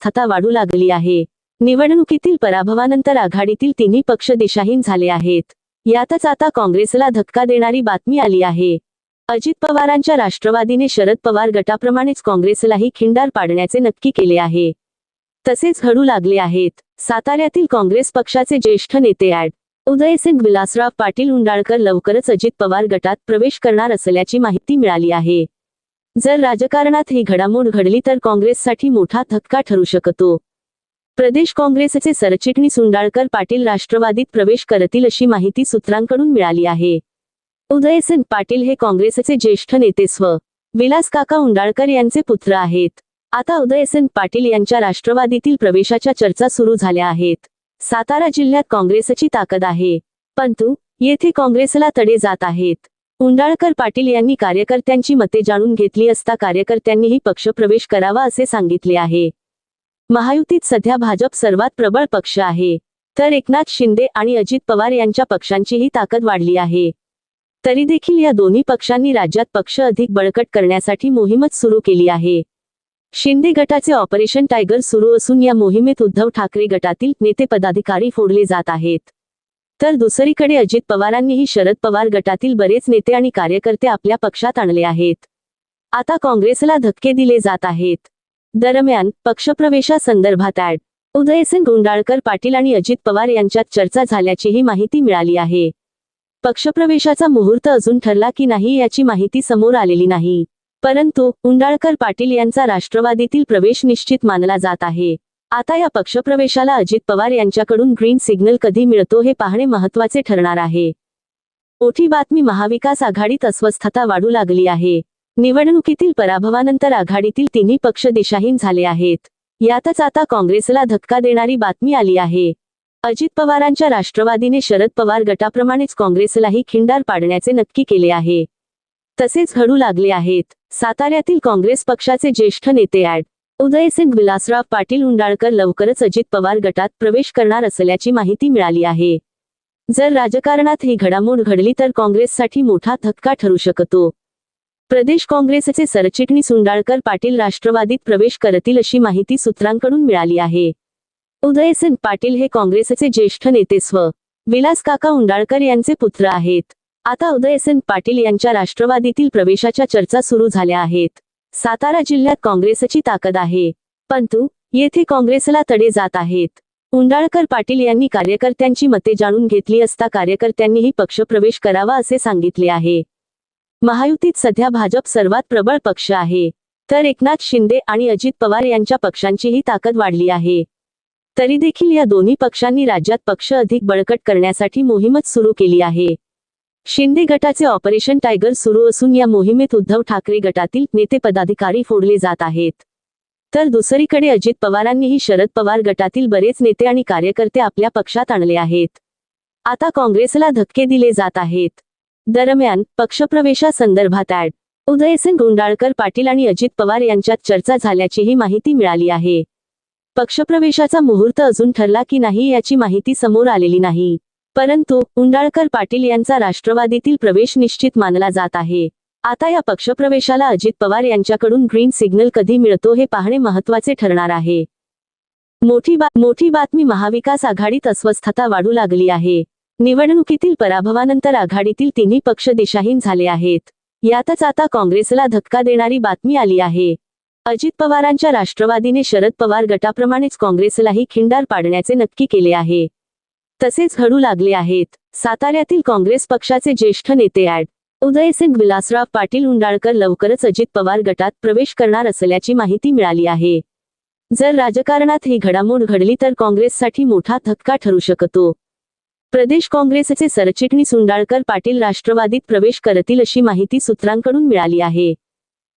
अस्वस्थता वाढू लागली आहे. निवडणुकीतील पराभवानंतर आघाडीतील तिन्ही पक्ष दिशाहीन झाले आहेत. यातच आता काँग्रेसला धक्का देणारी बातमी आली आहे. अजित पवारांच्या राष्ट्रवादीने शरद पवार गटाप्रमाणेच काँग्रेसलाही खिंडार पाडण्याचे नक्की केले आहे. तसेच घडू लागले आहेत. साताऱ्यातील काँग्रेस पक्षाचे ज्येष्ठ नेते ऍड उदयसिंग विलासराव पाटील उंडाळकर लवकरच अजित पवार गटात प्रवेश करणार असल्याची माहिती मिळाली आहे. जर राजकारणात ही घडामोड घडली तर काँग्रेससाठी मोठा धक्का ठरू शकतो. प्रदेश काँग्रेसचे सरचिटणीस उंडाळकर पाटील राष्ट्रवादीत प्रवेश करतील अशी माहिती सूत्रांकडून मिळाली आहे. उदयसिंग पाटील हे काँग्रेसचे ज्येष्ठ नेते स्व. विलास काका उंडाळकर यांचे पुत्र आहेत. आता उदयसिंग पाटील यांच्या राष्ट्रवादीतील प्रवेशाच्या चर्चा सुरू झाल्या आहेत. सातारा जिल्ह्यात काँग्रेसची ताकद आहे. परंतु येथे काँग्रेसला तडे जात आहेत. उंडाळकर पाटील यांनी कार्यकर्त्यांची मते जाणून घेतली असता कार्यकर्त्यांनीही पक्षप्रवेश करावा असे सांगितले आहे. महायुतीत सध्या भाजप सर्वात प्रबळ पक्ष आहे. तर एकनाथ शिंदे आणि अजित पवार यांच्या पक्षांचीही ताकद वाढली आहे. तरी देखील या दोन्ही पक्षांनी राज्यात पक्ष अधिक बळकट करण्यासाठी मोहीमच सुरू केली आहे. शिंदे गटाचे ऑपरेशन टायगर सुरू असून या मोहिमेत उद्धव ठाकरे गटातील नेते पदाधिकारी फोडले जात आहेत. तर दुसरीकडे अजित पवारांनीही शरद पवार गटातील बरेच नेते आणि कार्यकर्ते आपल्या पक्षात आणले आहेत. आता काँग्रेसला धक्के दिले जात आहेत. दरम्यान पक्षप्रवेशासंदर्भात ऍड उदयसिंग गुंडाळकर पाटील आणि अजित पवार यांच्यात चर्चा झाल्याचीही माहिती मिळाली आहे. पक्षप्रवेशाचा मुहूर्त अजून ठरला की नाही याची माहिती समोर आलेली नाही. परंतु उंडाळकर पाटील यांचा राष्ट्रवादीतील प्रवेश निश्चित मानला जात आहे. आता या पक्षप्रवेशाला अजित पवार यांच्याकडून ग्रीन सिग्नल कधी मिळतो हे पाहणे महत्त्वाचे ठरणार आहे. मोठी बातमी महाविकास आघाडीत अस्वस्थता वाढू लागली आहे. निवडणुकीतील पराभवानंतर आघाडीतील तिन्ही पक्ष दिशाहीन झाले आहेत. यातच आता काँग्रेसला धक्का देणारी बातमी आली आहे. अजित पवारांच्या राष्ट्रवादीने शरद पवार गटाप्रमाणेच काँग्रेसलाही खिंडार पाडण्याचे नक्की केले आहे. तसेच घडू लागले आहेत. साताऱ्यातील काँग्रेस पक्षाचे ज्येष्ठ नेते ऍड उदयसिंग विलासराव पाटील उंडाळकर लवकरच अजित पवार गटात प्रवेश करणार असल्याची माहिती मिळाली आहे. जर राजकारणात ही घडामोड घडली तर काँग्रेससाठी मोठा धक्का ठरू शकतो. प्रदेश काँग्रेसचे सरचिटणीस उंडाळकर पाटील राष्ट्रवादीत प्रवेश करतील अशी माहिती सूत्रांकडून मिळाली आहे. उदयसिंग पाटील हे काँग्रेसचे ज्येष्ठ नेते स्व. विलास काका उंडाळकर यांचे पुत्र आहेत. आता उदयसिंग पाटील यांच्या राष्ट्रवादीतील प्रवेशाच्या चर्चा सुरू झाल्या आहेत. सातारा जिल्ह्यात काँग्रेसची ताकद आहे. परंतु येथे काँग्रेसला तडे जात आहेत. उंडाळकर पाटील यांनी कार्यकर्त्यांची मते जाणून घेतली असता कार्यकर्त्यांनीही पक्षप्रवेश करावा असे सांगितले आहे. महायुतीत सध्या भाजप सर्वात प्रबळ पक्ष आहे. तर एकनाथ शिंदे आणि अजित पवार यांच्या पक्षांचीही ताकद वाढली आहे. तरी देखील या दोन्ही पक्षांनी राज्यात पक्ष अधिक बळकट करण्यासाठी मोहीमच सुरू केली आहे. शिंदे गटाचे ऑपरेशन टायगर सुरू असून या मोहिमेत उद्धव ठाकरे गटातील नेते पदाधिकारी फोडले जात आहेत. तर दुसरीकडे अजित पवारांनीही शरद पवार गटातील बरेच नेते आणि कार्यकर्ते आपल्या पक्षात आणले आहेत. आता काँग्रेसला धक्के दिले जात आहेत. दरम्यान पक्षप्रवेशासंदर्भात ऍड उदयसिंग गुंडाळकर पाटील आणि अजित पवार यांच्यात चर्चा झाल्याचीही माहिती मिळाली आहे. पक्षप्रवेशाचा मुहूर्त अजून ठरला की नाही याची माहिती समोर आलेली नाही. परंतु उंडाळकर पाटील यांचा राष्ट्रवादीतील प्रवेश निश्चित मानला जात आहे. आता या पक्षप्रवेशाला अजित पवार यांच्याकडून ग्रीन सिग्नल कधी मिळतो हे पाहणे महत्त्वाचे ठरणार आहे. मोठी बा मोठी बातमी महाविकास आघाडीत अस्वस्थता वाढू लागली आहे. निवडणुकीतील पराभवानंतर आघाडीतील तिन्ही पक्ष दिशाहीन झाले आहेत. यातच आता काँग्रेसला धक्का देणारी बातमी आली आहे. अजित पवारांच्या राष्ट्रवादीने शरद पवार गटाप्रमाणेच काँग्रेसलाही खिंडार पाडण्याचे नक्की केले आहे. तसेच घडू लागले आहेत. साताऱ्यातील काँग्रेस पक्षाचे ज्येष्ठ नेते ऍड उदयसिंग विलासराव पाटील उंडाळकर लवकरच अजित पवार गटात प्रवेश करणार असल्याची माहिती मिळाली आहे. जर राजकारणात ही घडामोड घडली तर काँग्रेससाठी मोठा धक्का ठरू शकतो. प्रदेश काँग्रेसचे सरचिटणीस उंडाळकर पाटील राष्ट्रवादीत प्रवेश करतील अशी माहिती सूत्रांकडून मिळाली आहे.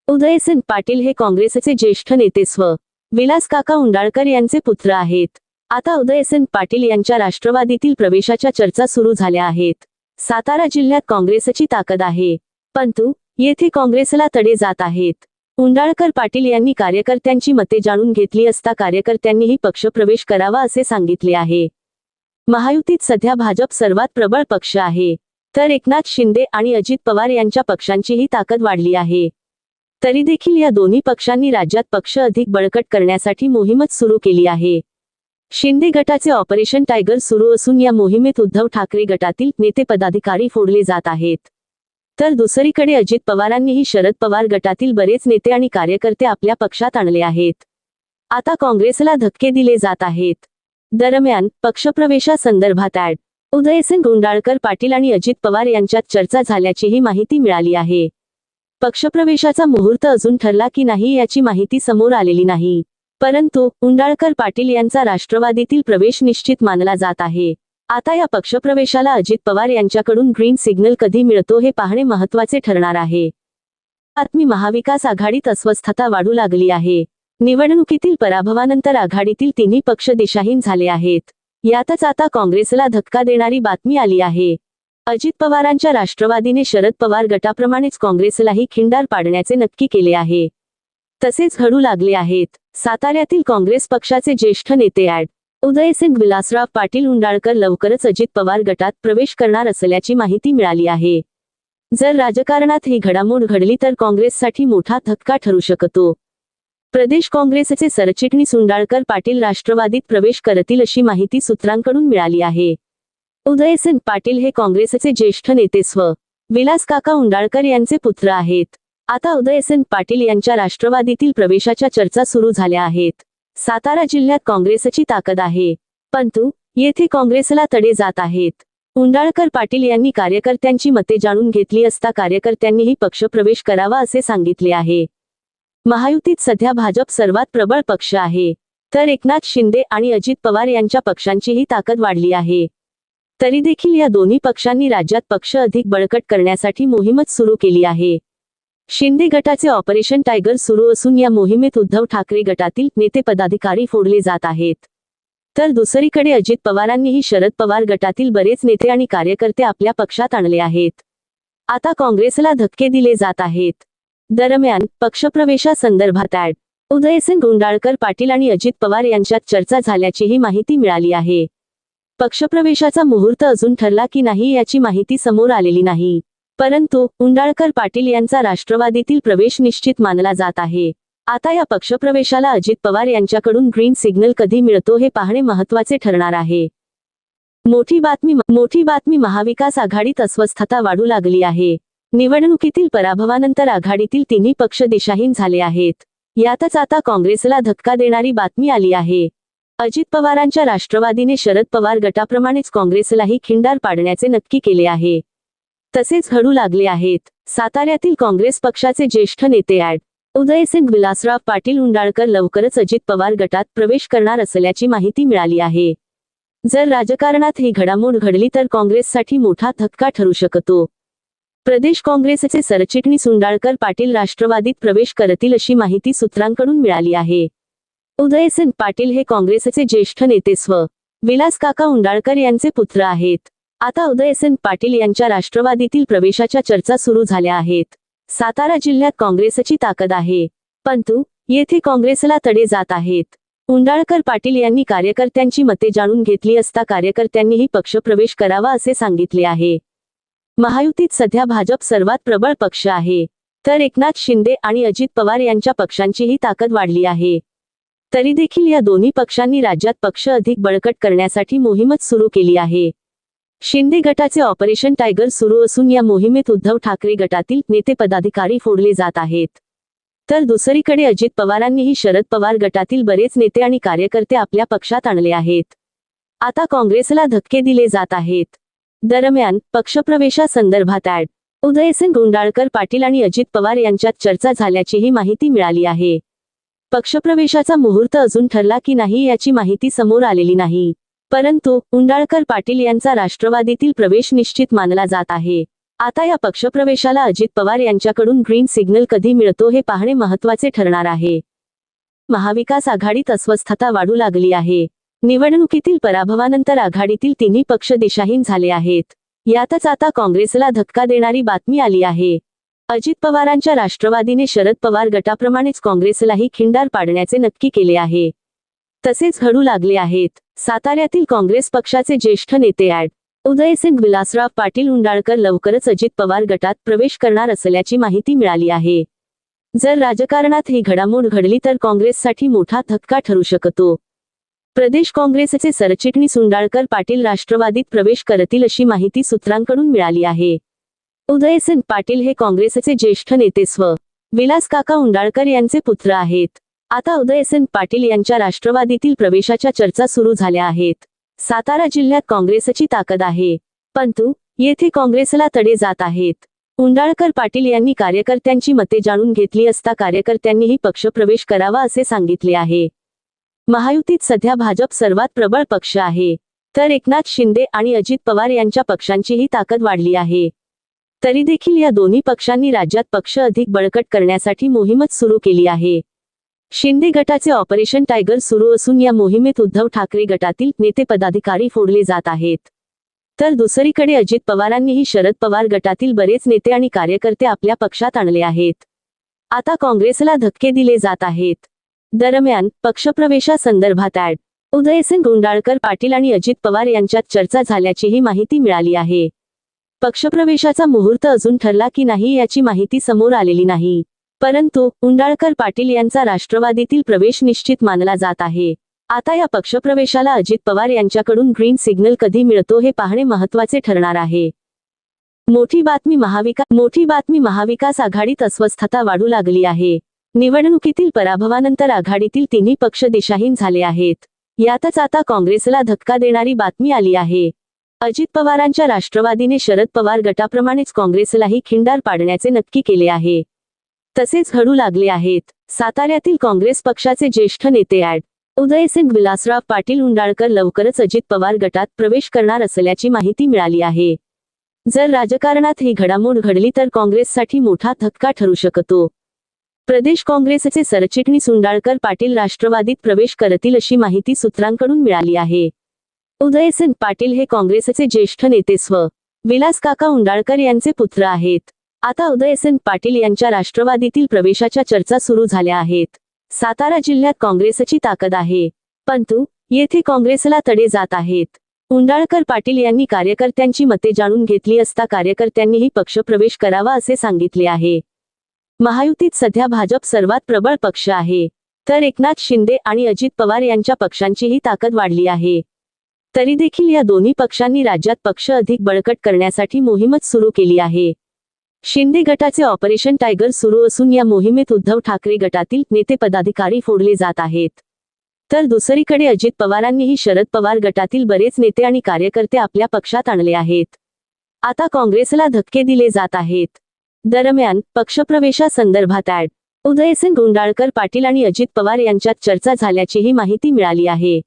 उदयसिंग पाटील हे काँग्रेसचे ज्येष्ठ नेते स्व. विलास काका उंडाळकर यांचे पुत्र आहेत. आता उदयसेन पाटील यांच्या राष्ट्रवादीतील प्रवेशाच्या चर्चा सुरू झाल्या आहेत. सातारा जिल्ह्यात काँग्रेसची ताकद आहे. परंतु येथे काँग्रेसला तडे जात आहेत. उंडाळकर पाटील यांनी कार्यकर्त्यांची मते जाणून घेतली असता कार्यकर्त्यांनीही पक्षप्रवेश करावा असे सांगितले आहे. महायुतीत सध्या भाजप सर्वात प्रबळ पक्ष आहे. तर एकनाथ शिंदे आणि अजित पवार यांच्या पक्षांचीही ताकद वाढली आहे. तरी देखील या दोन्ही पक्षांनी राज्यात पक्ष अधिक बळकट करण्यासाठी मोहीमच सुरू केली आहे. शिंदे गटाचे ऑपरेशन टायगर सुरू असून या मोहिमेत उद्धव ठाकरे गटातील नेते पदाधिकारी फोडले जात आहेत. तर दुसरीकडे अजित पवारांनीही शरद पवार गटातील बरेच नेते आणि कार्यकर्ते आपल्या पक्षात आणले आहेत. आता काँग्रेसला धक्के दिले जात आहेत. दरम्यान पक्षप्रवेशासंदर्भात ऍड उदयसिंग गुंडाळकर पाटील आणि अजित पवार यांच्यात चर्चा झाल्याचीही माहिती मिळाली आहे. पक्षप्रवेशाचा मुहूर्त अजून ठरला की नाही याची माहिती समोर आलेली नाही. परंतु उंडाळकर पाटील यांचा राष्ट्रवादीतील प्रवेश निश्चित मानला जात आहे. आता या पक्षप्रवेशाला अजित पवार यांच्याकडून ग्रीन सिग्नल कधी मिळतो हे पाहणे महत्त्वाचे ठरणार आहे. बातमी महाविकास आघाडीत अस्वस्थता वाढू लागली आहे. निवडणुकीतील पराभवानंतर आघाडीतील तिन्ही पक्ष दिशाहीन झाले आहेत. यातच आता काँग्रेसला धक्का देणारी बातमी आली आहे. अजित पवारांच्या राष्ट्रवादीने शरद पवार गटाप्रमाणेच काँग्रेसलाही खिंडार पाडण्याचे नक्की केले आहे. तसेच घडू लागले आहेत. साताऱ्यातील काँग्रेस पक्षाचे ज्येष्ठ नेते ऍड उदयसिंग विलासराव पाटील उंडाळकर लवकरच अजित पवार गटात प्रवेश करणार असल्याची माहिती मिळाली आहे. जर राजकारणात ही घडामोड घडली तर काँग्रेससाठी मोठा धक्का ठरू शकतो. प्रदेश काँग्रेसचे सरचिटणीस उंडाळकर पाटील राष्ट्रवादीत प्रवेश करतील अशी माहिती सूत्रांकडून मिळाली आहे. उदयसिंग पाटील हे काँग्रेसचे ज्येष्ठ नेते स्व. विलास काका उंडाळकर यांचे पुत्र आहेत. आता उदयसेन पाटील यांच्या राष्ट्रवादीतील प्रवेशाच्या चर्चा सुरू झाल्या आहेत. सातारा जिल्ह्यात काँग्रेसची ताकद आहे. परंतु येथे काँग्रेसला तडे जात आहेत. उंडाळकर पाटील यांनी कार्यकर्त्यांची मते जाणून घेतली असता कार्यकर्त्यांनीही पक्षप्रवेश करावा असे सांगितले आहे. महायुतीत सध्या भाजप सर्वात प्रबळ पक्ष आहे. तर एकनाथ शिंदे आणि अजित पवार यांच्या पक्षांचीही ताकद वाढली आहे. तरी देखील या दोन्ही पक्षांनी राज्यात पक्ष अधिक बळकट करण्यासाठी मोहीमच सुरू केली आहे. शिंदे गटाचे ऑपरेशन टायगर सुरू असून या मोहिमेत उद्धव ठाकरे गटातील नेते पदाधिकारी फोडले जात आहेत. तर दुसरीकडे अजित पवारांनीही शरद पवार गटातील बरेच नेते आणि कार्यकर्ते आपल्या पक्षात आणले आहेत. आता काँग्रेसला धक्के दिले जात आहेत. दरम्यान पक्षप्रवेशासंदर्भात ऍड उदयसिंग गुंडाळकर पाटील आणि अजित पवार यांच्यात चर्चा झाल्याचीही माहिती मिळाली आहे. पक्षप्रवेशाचा मुहूर्त अजून ठरला की नाही याची माहिती समोर आलेली नाही. परंतु उंडाळकर पाटील यांचा राष्ट्रवादीतील प्रवेश निश्चित मानला जात आहे. आता या पक्षप्रवेशाला अजित पवार यांच्याकडून ग्रीन सिग्नल कधी मिळतो हे पाहणे महत्त्वाचे ठरणार आहे. मोठी बातमी मोठी बातमी महाविकास आघाडीत अस्वस्थता वाढू लागली आहे. निवडणुकीतील पराभवानंतर आघाडीतील तिन्ही पक्ष दिशाहीन झाले आहेत. यातच आता काँग्रेसला धक्का देणारी बातमी आली आहे. अजित पवारांच्या राष्ट्रवादीने शरद पवार गटाप्रमाणेच काँग्रेसलाही खिंडार पाडण्याचे नक्की केले आहे. तसेच घडू लागले आहेत. साताऱ्यातील काँग्रेस पक्षाचे ज्येष्ठ नेते ऍड उदयसिंग विलासराव पाटील उंडाळकर लवकरच अजित पवार गटात प्रवेश करणार असल्याची माहिती मिळाली आहे. जर राजकारणात ही घडामोड घडली तर काँग्रेससाठी मोठा धक्का ठरू शकतो. प्रदेश काँग्रेसचे सरचिटणीस उंडाळकर पाटील राष्ट्रवादीत प्रवेश करतील अशी माहिती सूत्रांकडून मिळाली आहे. उदयसिंग पाटील हे काँग्रेसचे ज्येष्ठ नेते स्व. विलास काका उंडाळकर यांचे पुत्र आहेत. आता उदयसेन पाटील यांच्या राष्ट्रवादीतील प्रवेशाच्या चर्चा सुरू झाल्या आहेत. सातारा जिल्ह्यात काँग्रेसची ताकद आहे. परंतु येथे काँग्रेसला तडे जात आहेत. उंडाळकर पाटील यांनी कार्यकर्त्यांची मते जाणून घेतली असता कार्यकर्त्यांनीही पक्षप्रवेश करावा असे सांगितले आहे. महायुतीत सध्या भाजप सर्वात प्रबळ पक्ष आहे. तर एकनाथ शिंदे आणि अजित पवार यांच्या पक्षांचीही ताकद वाढली आहे. तरी देखील या दोन्ही पक्षांनी राज्यात पक्ष अधिक बळकट करण्यासाठी मोहीमच सुरू केली आहे. शिंदे गटाचे ऑपरेशन टायगर सुरू असून या मोहिमेत उद्धव ठाकरे गटातील नेते पदाधिकारी फोडले जात आहेत. तर दुसरीकडे अजित पवारांनीही शरद पवार गटातील बरेच नेते आणि कार्यकर्ते आपल्या पक्षात आणले आहेत. आता काँग्रेसला धक्के दिले जात आहेत. दरम्यान पक्षप्रवेशासंदर्भात ऍड उदयसिंग गुंडाळकर पाटील आणि अजित पवार यांच्यात चर्चा झाल्याचीही माहिती मिळाली आहे. पक्षप्रवेशाचा मुहूर्त अजून ठरला की नाही याची माहिती समोर आलेली नाही. परंतु उंडाळकर पाटील यांचा राष्ट्रवादीतील प्रवेश निश्चित मानला जात आहे. आता या पक्षप्रवेशाला अजित पवार यांच्याकडून ग्रीन सिग्नल कधी मिळतो हे पाहणे महत्त्वाचे ठरणार आहे. महाविकास आघाडीत अस्वस्थता वाढू लागली आहे. निवडणुकीतील पराभवानंतर आघाडीतील तिन्ही पक्ष दिशाहीन झाले आहेत. यातच आता काँग्रेसला धक्का देणारी बातमी आली आहे. अजित पवारांच्या राष्ट्रवादीने शरद पवार गटाप्रमाणेच काँग्रेसलाही खिंडार पाडण्याचे नक्की केले आहे. तसेच घडू लागले आहेत. साताऱ्यातील काँग्रेस पक्षाचे ज्येष्ठ नेते ऍड उदयसिंग विलासराव पाटील उंडाळकर लवकरच अजित पवार गटात प्रवेश करणार असल्याची माहिती मिळाली आहे. जर राजकारणात ही घडामोड घडली तर काँग्रेससाठी मोठा धक्का ठरू शकतो. प्रदेश काँग्रेसचे सरचिटणीस उंडाळकर पाटील राष्ट्रवादीत प्रवेश करतील अशी माहिती सूत्रांकडून मिळाली आहे. उदयसिंग पाटील हे काँग्रेसचे ज्येष्ठ नेते स्व. विलास काका उंडाळकर यांचे पुत्र आहेत. आता उदयसेन पाटील यांच्या राष्ट्रवादीतील प्रवेशाच्या चर्चा सुरू झाल्या आहेत. सातारा जिल्ह्यात काँग्रेसची ताकद आहे. परंतु येथे काँग्रेसला तडे जात आहेत. उंडाळकर पाटील यांनी कार्यकर्त्यांची मते जाणून घेतली असता कार्यकर्त्यांनीही पक्षप्रवेश करावा असे सांगितले आहे. महायुतीत सध्या भाजप सर्वात प्रबळ पक्ष आहे. तर एकनाथ शिंदे आणि अजित पवार यांच्या पक्षांचीही ताकद वाढली आहे. तरी देखील या दोन्ही पक्षांनी राज्यात पक्ष अधिक बळकट करण्यासाठी मोहीमच सुरू केली आहे. शिंदे गटाचे ऑपरेशन टायगर सुरू असून या मोहिमेत उद्धव ठाकरे गटातील नेते पदाधिकारी फोडले जात आहेत. तर दुसरीकडे अजित पवारांनीही शरद पवार गटातील बरेच नेते आणि कार्यकर्ते आपल्या पक्षात आणले आहेत. आता काँग्रेसला धक्के दिले जात आहेत. दरम्यान पक्षप्रवेशासंदर्भात ऍड उदयसिंग गुंडाळकर पाटील आणि अजित पवार यांच्यात चर्चा झाल्याचीही माहिती मिळाली आहे. पक्षप्रवेशाचा मुहूर्त अजून ठरला की नाही याची माहिती समोर आलेली नाही. परंतु उंडाळकर पाटील यांचा राष्ट्रवादीतील प्रवेश निश्चित मानला जात आहे. आता या पक्षप्रवेशाला अजित पवार यांच्याकडून ग्रीन सिग्नल कधी मिळतो हे पाहणे महत्त्वाचे ठरणार आहे. मोठी बातमी महाविकास मोठी बातमी महाविकास आघाडीत अस्वस्थता वाढू लागली आहे. निवडणुकीतील पराभवानंतर आघाडीतील तिन्ही पक्ष दिशाहीन झाले आहेत. यातच आता काँग्रेसला धक्का देणारी बातमी आली आहे. अजित पवारांच्या राष्ट्रवादीने शरद पवार गटाप्रमाणेच काँग्रेसलाही खिंडार पाडण्याचे नक्की केले आहे. तसेच घडू लागले आहेत. साताऱ्यातील काँग्रेस पक्षाचे ज्येष्ठ नेते ऍड उदयसिंग विलासराव पाटील उंडाळकर लवकरच अजित पवार गटात प्रवेश करणार असल्याची माहिती मिळाली आहे. जर राजकारणात ही घडामोड घडली तर काँग्रेससाठी मोठा धक्का ठरू शकतो. प्रदेश काँग्रेसचे सरचिटणीस उंडाळकर पाटील राष्ट्रवादीत प्रवेश करतील अशी माहिती सूत्रांकडून मिळाली आहे. उदयसिंग पाटील हे काँग्रेसचे ज्येष्ठ नेते स्व. विलास काका उंडाळकर यांचे पुत्र आहेत. आता उदयसिंग पाटील यांच्या राष्ट्रवादीतील प्रवेशाच्या चर्चा सुरू झाल्या आहेत. सातारा जिल्ह्यात काँग्रेसची ताकद आहे. परंतु येथे काँग्रेसला तडे जात आहेत. उंडाळकर पाटील यांनी कार्यकर्त्यांची मते जाणून घेतली असता कार्यकर्त्यांनीही पक्षप्रवेश करावा असे सांगितले आहे. महायुतीत सध्या भाजप सर्वात प्रबळ पक्ष आहे. तर एकनाथ शिंदे आणि अजित पवार यांच्या पक्षांचीही ताकद वाढली आहे. तरी देखील या दोन्ही पक्षांनी राज्यात पक्ष अधिक बळकट करण्यासाठी मोहीमच सुरू केली आहे. शिंदे गटाचे ऑपरेशन टायगर सुरू असून या मोहिमेत उद्धव ठाकरे गटातील नेते पदाधिकारी फोडले जात आहेत. तर दुसरीकडे अजित पवारांनीही शरद पवार गटातील बरेच नेते आणि कार्यकर्ते आपल्या पक्षात आणले आहेत. आता काँग्रेसला धक्के दिले जात आहेत. दरम्यान पक्षप्रवेशासंदर्भात ऍड उदयसिंग गुंडाळकर पाटील आणि अजित पवार यांच्यात चर्चा झाल्याचीही माहिती मिळाली आहे.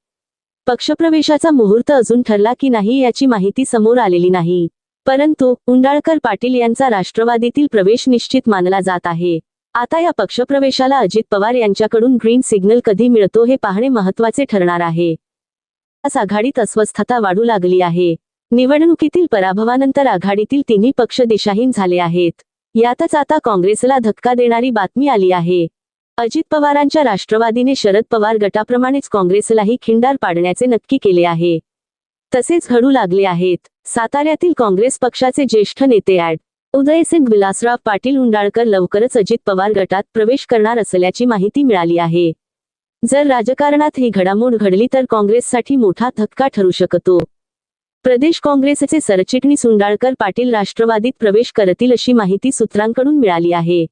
पक्षप्रवेशाचा मुहूर्त अजून ठरला की नाही याची माहिती समोर आलेली नाही. परंतु उंडाळकर पाटील यांचा राष्ट्रवादीतील प्रवेश निश्चित मानला जात आहे. आता या पक्षप्रवेशाला अजित पवार यांच्याकडून ग्रीन सिग्नल कधी मिळतो हे पाहणे महत्त्वाचे ठरणार आहे. आज आघाडीत अस्वस्थता वाढू लागली आहे. निवडणुकीतील पराभवानंतर आघाडीतील तिन्ही पक्ष दिशाहीन झाले आहेत. यातच आता काँग्रेसला धक्का देणारी बातमी आली आहे. अजित पवारांच्या राष्ट्रवादीने शरद पवार गटाप्रमाणेच काँग्रेसलाही खिंडार पाडण्याचे नक्की केले आहे. तसेच घडू लागले आहेत. साताऱ्यातील काँग्रेस पक्षाचे ज्येष्ठ नेते ऍड उदयसिंग विलासराव पाटील उंडाळकर लवकरच अजित पवार गटात प्रवेश करणार असल्याची माहिती मिळाली आहे. जर राजकारणात ही घडामोड घडली तर काँग्रेससाठी मोठा धक्का ठरू शकतो. प्रदेश काँग्रेसचे सरचिटणीस उंडाळकर पाटील राष्ट्रवादीत प्रवेश करतील अशी माहिती सूत्रांकडून मिळाली आहे.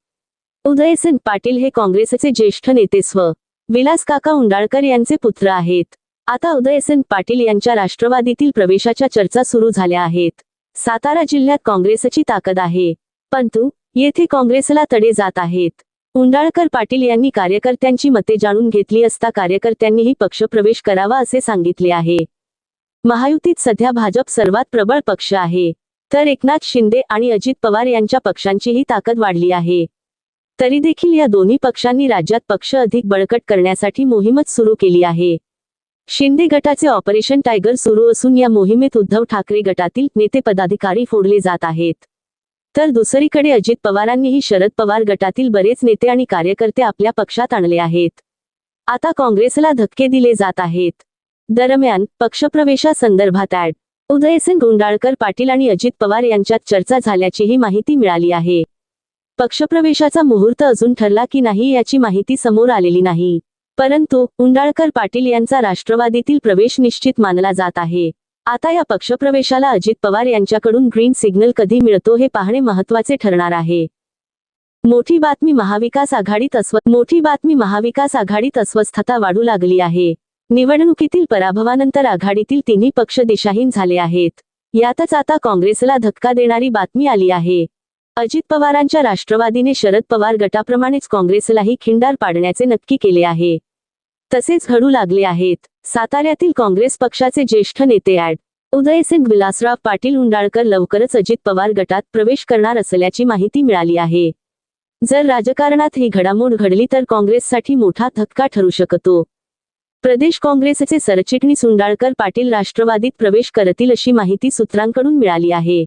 उदयसिंग पाटील हे काँग्रेसचे ज्येष्ठ नेते स्व. विलास काका उंडाळकर यांचे पुत्र आहेत. आता उदयसेन पाटील यांच्या राष्ट्रवादीतील प्रवेशाच्या चर्चा सुरू झाल्या आहेत. सातारा जिल्ह्यात काँग्रेसची ताकद आहे. परंतु येथे काँग्रेसला तडे जात आहेत. उंडाळकर पाटील यांनी कार्यकर्त्यांची मते जाणून घेतली असता कार्यकर्त्यांनीही पक्षप्रवेश करावा असे सांगितले आहे. महायुतीत सध्या भाजप सर्वात प्रबळ पक्ष आहे. तर एकनाथ शिंदे आणि अजित पवार यांच्या पक्षांचीही ताकद वाढली आहे. तरी देखील या दोन्ही पक्षांनी राज्यात पक्ष अधिक बळकट करण्यासाठी मोहीमच सुरू केली आहे. शिंदे गटाचे ऑपरेशन टायगर सुरू असून या मोहिमेत उद्धव ठाकरे गटातील नेते पदाधिकारी फोडले जात आहेत. तर दुसरीकडे अजित पवारांनीही शरद पवार गटातील बरेच नेते आणि कार्यकर्ते आपल्या पक्षात आणले आहेत. आता काँग्रेसला धक्के दिले जात आहेत. दरम्यान पक्षप्रवेशासंदर्भात ऍड उदयसिंग गुंडाळकर पाटील आणि अजित पवार यांच्यात चर्चा झाल्याचीही माहिती मिळाली आहे. पक्षप्रवेशाचा मुहूर्त अजून ठरला की नाही याची माहिती समोर आलेली नाही. परंतु उंडाळकर पाटील यांचा राष्ट्रवादीतील प्रवेश निश्चित मानला जात आहे. आता या पक्षप्रवेशाला अजित पवार यांच्याकडून ग्रीन सिग्नल कधी मिळतो हे पाहणे महत्त्वाचे ठरणार आहे. मोठी बातमी महाविकास आघाडीत अस्व मोठी बातमी महाविकास आघाडीत अस्वस्थता वाढू लागली आहे. निवडणुकीतील पराभवानंतर आघाडीतील तिन्ही पक्ष दिशाहीन झाले आहेत. यातच आता काँग्रेसला धक्का देणारी बातमी आली आहे. अजित पवारांच्या राष्ट्रवादीने शरद पवार गटाप्रमाणेच काँग्रेसलाही खिंडार पाडण्याचे नक्की केले आहे. तसेच घडू लागले आहेत. साताऱ्यातील काँग्रेस पक्षाचे ज्येष्ठ नेते अॅड उदयसिंग विलासराव पाटील उंडाळकर लवकरच अजित पवार गटात प्रवेश करणार असल्याची माहिती मिळाली आहे. जर राजकारणात ही घडामोड घडली तर काँग्रेससाठी मोठा धक्का ठरू शकतो. प्रदेश काँग्रेसचे सरचिटणीस उंडाळकर पाटील राष्ट्रवादीत प्रवेश करतील अशी माहिती सूत्रांकडून मिळाली आहे.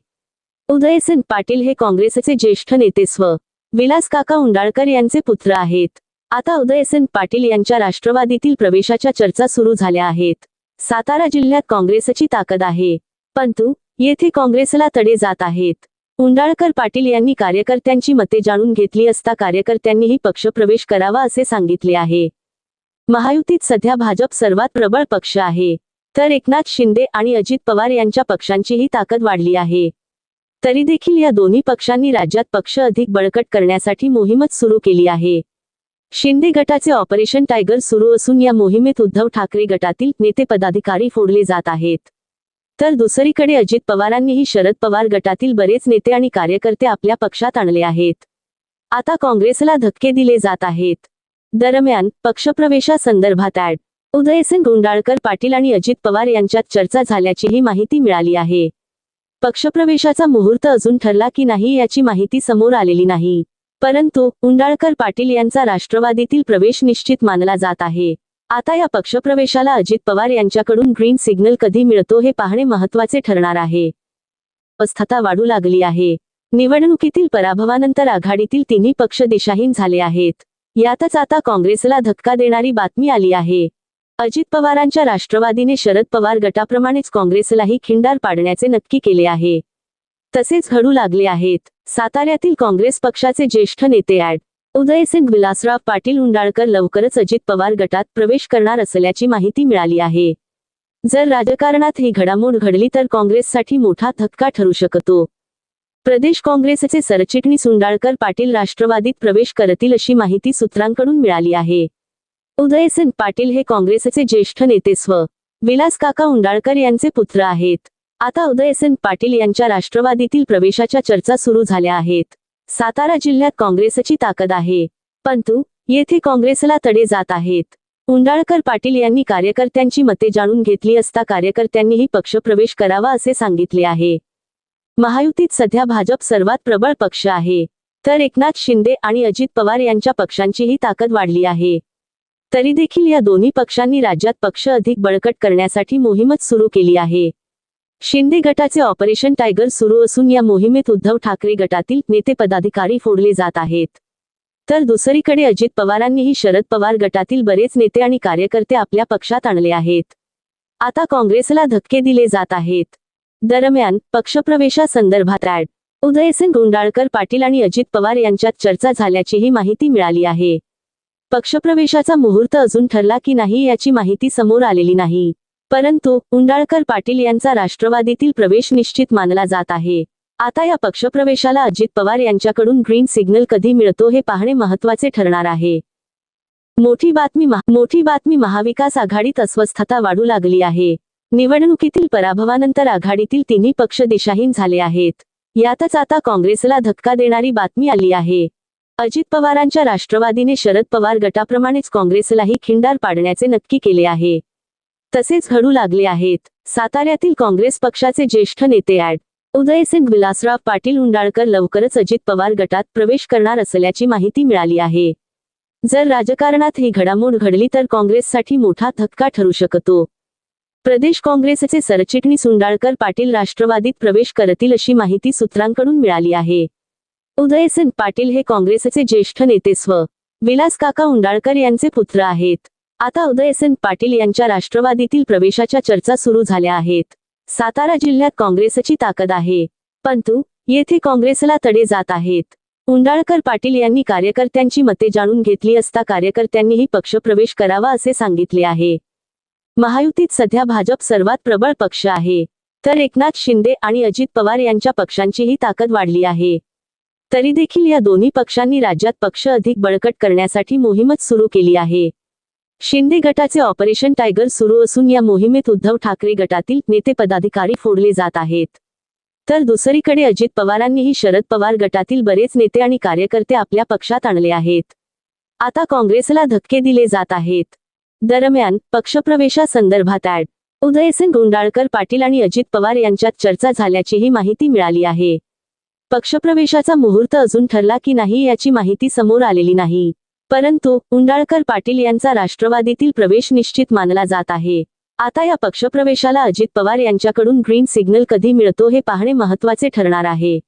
उदयसिंग पाटील हे काँग्रेसचे ज्येष्ठ नेते स्व. विलास काका उंडाळकर यांचे पुत्र आहेत. आता उदयसिंग पाटील यांच्या राष्ट्रवादीतील प्रवेशाच्या चर्चा सुरू झाल्या आहेत. सातारा जिल्ह्यात काँग्रेसची ताकद आहे. परंतु येथे काँग्रेसला तडे जात आहेत. उंडाळकर पाटील यांनी कार्यकर्त्यांची मते जाणून घेतली असता कार्यकर्त्यांनीही पक्षप्रवेश करावा असे सांगितले आहे. महायुतीत सध्या भाजप सर्वात प्रबळ पक्ष आहे. तर एकनाथ शिंदे आणि अजित पवार यांच्या पक्षांचीही ताकद वाढली आहे. तरी देखील या दोन्ही पक्षांनी राज्यात पक्ष अधिक बळकट करण्यासाठी मोहीमच सुरू केली आहे. शिंदे गटाचे ऑपरेशन टायगर सुरू असून या मोहिमेत उद्धव ठाकरे गटातील नेते पदाधिकारी फोडले जात आहेत. तर दुसरीकडे अजित पवारांनीही शरद पवार गटातील बरेच नेते आणि कार्यकर्ते आपल्या पक्षात आणले आहेत. आता काँग्रेसला धक्के दिले जात आहेत. दरम्यान पक्षप्रवेशासंदर्भात ऍड उदयसिंग गुंडाळकर पाटील आणि अजित पवार यांच्यात चर्चा झाल्याचीही माहिती मिळाली आहे. पक्षप्रवेशाचा मुहूर्त अजून ठरला की नाही याची माहिती समोर आलेली नाही. परंतु उंडाळकर पाटील यांचा राष्ट्रवादीतील प्रवेश निश्चित मानला जात आहे. आता या पक्षप्रवेशाला अजित पवार यांच्याकडून ग्रीन सिग्नल कधी मिळतो हे पाहणे महत्त्वाचे ठरणार आहे. अवस्थता वाढू लागली आहे. निवडणुकीतील पराभवानंतर आघाडीतील तिन्ही पक्ष दिशाहीन झाले आहेत. यातच आता काँग्रेसला धक्का देणारी बातमी आली आहे. अजित पवारांच्या राष्ट्रवादीने शरद पवार गटाप्रमाणेच काँग्रेसलाही खिंडार पाडण्याचे नक्की केले आहे. तसेच घडू लागले आहेत. साताऱ्यातील काँग्रेस पक्षाचे ज्येष्ठ नेते ॲड. उदयसिंग विलासराव पाटील उंडाळकर लवकरच अजित पवार गटात प्रवेश करणार असल्याची माहिती मिळाली आहे. जर राजकारणात ही घडामोड घडली तर काँग्रेससाठी मोठा धक्का ठरू शकतो. प्रदेश काँग्रेसचे सरचिटणीस उंडाळकर पाटील राष्ट्रवादीत प्रवेश करतील अशी माहिती सूत्रांकडून मिळाली आहे. उदयसिंग पाटील हे काँग्रेसचे ज्येष्ठ नेते स्व. विलास काका उंडाळकर यांचे पुत्र आहेत. आता उदयसिंग पाटील यांच्या राष्ट्रवादीतील प्रवेशाच्या चर्चा सुरू झाल्या आहेत. सातारा जिल्ह्यात काँग्रेसची ताकद आहे. परंतु येथे काँग्रेसला तडे जात आहेत. उंडाळकर पाटील यांनी कार्यकर्त्यांची मते जाणून घेतली असता कार्यकर्त्यांनीही पक्षप्रवेश करावा असे सांगितले आहे. महायुतीत सध्या भाजप सर्वात प्रबळ पक्ष आहे. तर एकनाथ शिंदे आणि अजित पवार यांच्या पक्षांचीही ताकद वाढली आहे. तरी देखील या दोन्ही पक्षांनी राज्यात पक्ष अधिक बळकट करण्यासाठी मोहीमच सुरू केली आहे. शिंदे गटाचे ऑपरेशन टायगर सुरू असून या मोहिमेत उद्धव ठाकरे गटातील नेते पदाधिकारी फोडले जात आहेत. तर दुसरीकडे अजित पवारांनीही शरद पवार गटातील बरेच नेते आणि कार्यकर्ते आपल्या पक्षात आणले आहेत. आता काँग्रेसला धक्के दिले जात आहेत. दरम्यान पक्षप्रवेशासंदर्भात ॲड उदयसिंग गुंडाळकर पाटील आणि अजित पवार यांच्यात चर्चा झाल्याचीही माहिती मिळाली आहे. पक्षप्रवेशाचा मुहूर्त अजून ठरला की नाही याची माहिती समोर आलेली नाही. परंतु उंडाळकर पाटील यांचा राष्ट्रवादीतील प्रवेश निश्चित मानला जात आहे. आता या पक्षप्रवेशाला अजित पवार यांच्याकडून ग्रीन सिग्नल कधी मिळतो हे पाहणे महत्त्वाचे ठरणार आहे. मोठी बातमी महा- मोठी बातमी महाविकास आघाडीत अस्वस्थता वाढू लागली आहे. निवडणुकीतील पराभवानंतर आघाडीतील तिन्ही पक्ष दिशाहीन झाले आहेत. यातच आता काँग्रेसला धक्का देणारी बातमी आली आहे. अजित पवारांच्या राष्ट्रवादीने शरद पवार गटाप्रमाणेच काँग्रेसलाही खिंडार पाडण्याचे नक्की केले आहे. तसेच घडू लागले आहेत. साताऱ्यातील काँग्रेस पक्षाचे ज्येष्ठ नेते ॲड. उदयसिंग विलासराव पाटील उंडाळकर लवकरच अजित पवार गटात प्रवेश करणार असल्याची माहिती मिळाली आहे. जर राजकारणात ही घडामोड घडली तर काँग्रेससाठी मोठा धक्का ठरू शकतो. प्रदेश काँग्रेसचे सरचिटणीस उंडाळकर पाटील राष्ट्रवादीत प्रवेश करतील अशी माहिती सूत्रांकडून मिळाली आहे. उदयसिंग पाटील हे काँग्रेसचे ज्येष्ठ नेते स्व. विलास काका उंडाळकर यांचे पुत्र आहेत. आता उदयसिंग पाटील यांच्या राष्ट्रवादीतील प्रवेशाच्या चर्चा सुरू झाल्या आहेत. सातारा जिल्ह्यात काँग्रेसची ताकद आहे. परंतु येथे काँग्रेसला तडे जात आहेत. उंडाळकर पाटील यांनी कार्यकर्त्यांची मते जाणून घेतली असता कार्यकर्त्यांनीही पक्षप्रवेश करावा असे सांगितले आहे. महायुतीत सध्या भाजप सर्वात प्रबळ पक्ष आहे. तर एकनाथ शिंदे आणि अजित पवार यांच्या पक्षांचीही ताकद वाढली आहे. तरी देखील या दोन्ही पक्षांनी राज्यात पक्ष अधिक बळकट करण्यासाठी मोहीमच सुरू केली आहे. शिंदे गटाचे ऑपरेशन टायगर सुरू असून या मोहिमेत उद्धव ठाकरे गटातील नेते पदाधिकारी फोडले जात आहेत. तर दुसरीकडे अजित पवारांनीही शरद पवार गटातील बरेच नेते आणि कार्यकर्ते आपल्या पक्षात आणले आहेत. आता काँग्रेसला धक्के दिले जात आहेत. दरम्यान पक्षप्रवेशासंदर्भात ऍड उदयसिंग गुंडाळकर पाटील आणि अजित पवार यांच्यात चर्चा झाल्याचीही माहिती मिळाली आहे. पक्षप्रवेशाचा मुहूर्त अजून ठरला की नाही याची माहिती समोर आलेली नाही. परंतु उंडाळकर पाटील यांचा राष्ट्रवादीतील प्रवेश निश्चित मानला जात आहे. आता या पक्षप्रवेशाला अजित पवार यांच्याकडून ग्रीन सिग्नल कधी मिळतो हे पाहणे महत्त्वाचे ठरणार आहे.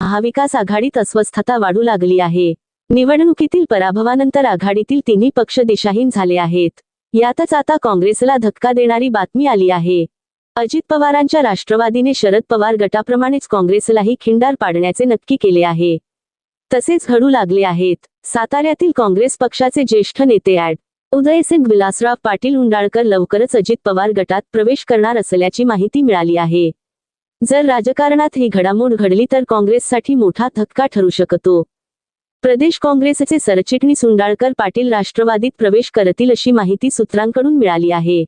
महाविकास आघाडीत अस्वस्थता वाढू लागली आहे. निवडणुकीतील पराभवानंतर आघाडीतील तिन्ही पक्ष दिशाहीन झाले आहेत. यातच आता काँग्रेसला धक्का देणारी बातमी आली आहे. अजित पवारांच्या राष्ट्रवादीने शरद पवार गटाप्रमाणेच काँग्रेसलाही खिंडार पाडण्याचे नक्की केले आहे. तसेच घडू लागले आहेत. साताऱ्यातील काँग्रेस पक्षाचे ज्येष्ठ नेते ऍड उदयसिंग विलासराव पाटील उंडाळकर लवकरच अजित पवार गटात प्रवेश करणार असल्याची माहिती मिळाली आहे. जर राजकारणात ही घडामोड घडली तर काँग्रेससाठी मोठा धक्का ठरू शकतो. प्रदेश काँग्रेसचे सरचिटणीस उंडाळकर पाटील राष्ट्रवादीत प्रवेश करतील अशी माहिती सूत्रांकडून मिळाली आहे.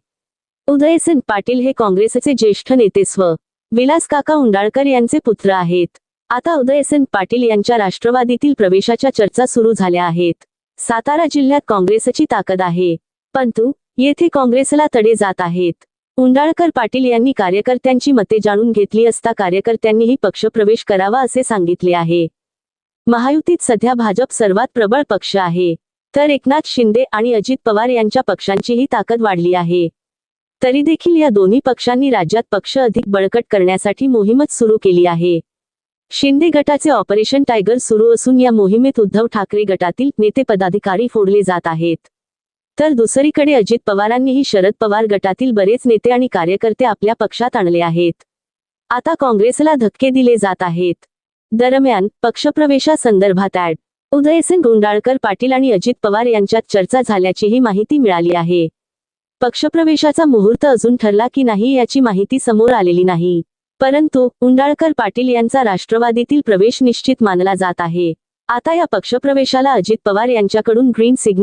उदयसिंग पाटील हे काँग्रेसचे ज्येष्ठ नेते स्व. विलास काका उंडाळकर यांचे पुत्र आहेत. आता उदयसिंग पाटील यांच्या राष्ट्रवादीतील प्रवेशाच्या चर्चा सुरू झाल्या आहेत. सातारा जिल्ह्यात काँग्रेसची ताकद आहे. परंतु येथे काँग्रेसला तडे जात आहेत. उंडाळकर पाटील यांनी कार्यकर्त्यांची मते जाणून घेतली असता कार्यकर्त्यांनीही पक्षप्रवेश करावा असे सांगितले आहे. महायुतीत सध्या भाजप सर्वात प्रबळ पक्ष आहे. तर एकनाथ शिंदे आणि अजित पवार यांच्या पक्षांचीही ताकद वाढली आहे. तरी देखील या दोन्ही पक्षांनी राज्यात पक्ष अधिक बळकट करण्यासाठी मोहीमच सुरू केली आहे. शिंदे गटाचे ऑपरेशन टायगर सुरू असून या मोहिमेत उद्धव ठाकरे गटातील नेते पदाधिकारी फोडले जात आहेत. तर दुसरीकडे अजित पवारांनीही शरद पवार गटातील बरेच नेते आणि कार्यकर्ते आपल्या पक्षात आणले आहेत. आता काँग्रेसला धक्के दिले जात आहेत. दरम्यान पक्षप्रवेशासंदर्भात ऍड उदयसिंग गुंडाळकर पाटील आणि अजित पवार यांच्यात चर्चा झाल्याचीही माहिती मिळाली आहे. पक्षप्रवेशाचा मुहूर्त अजून ठरला की नाही याची माहिती समोर आलेली नाही. परंतु उंडाळकर पाटील यांचा राष्ट्रवादीतील प्रवेश निश्चित मानला जात आहे. आता या पक्षप्रवेशाला अजित पवार यांच्याकडून ग्रीन सिग्नल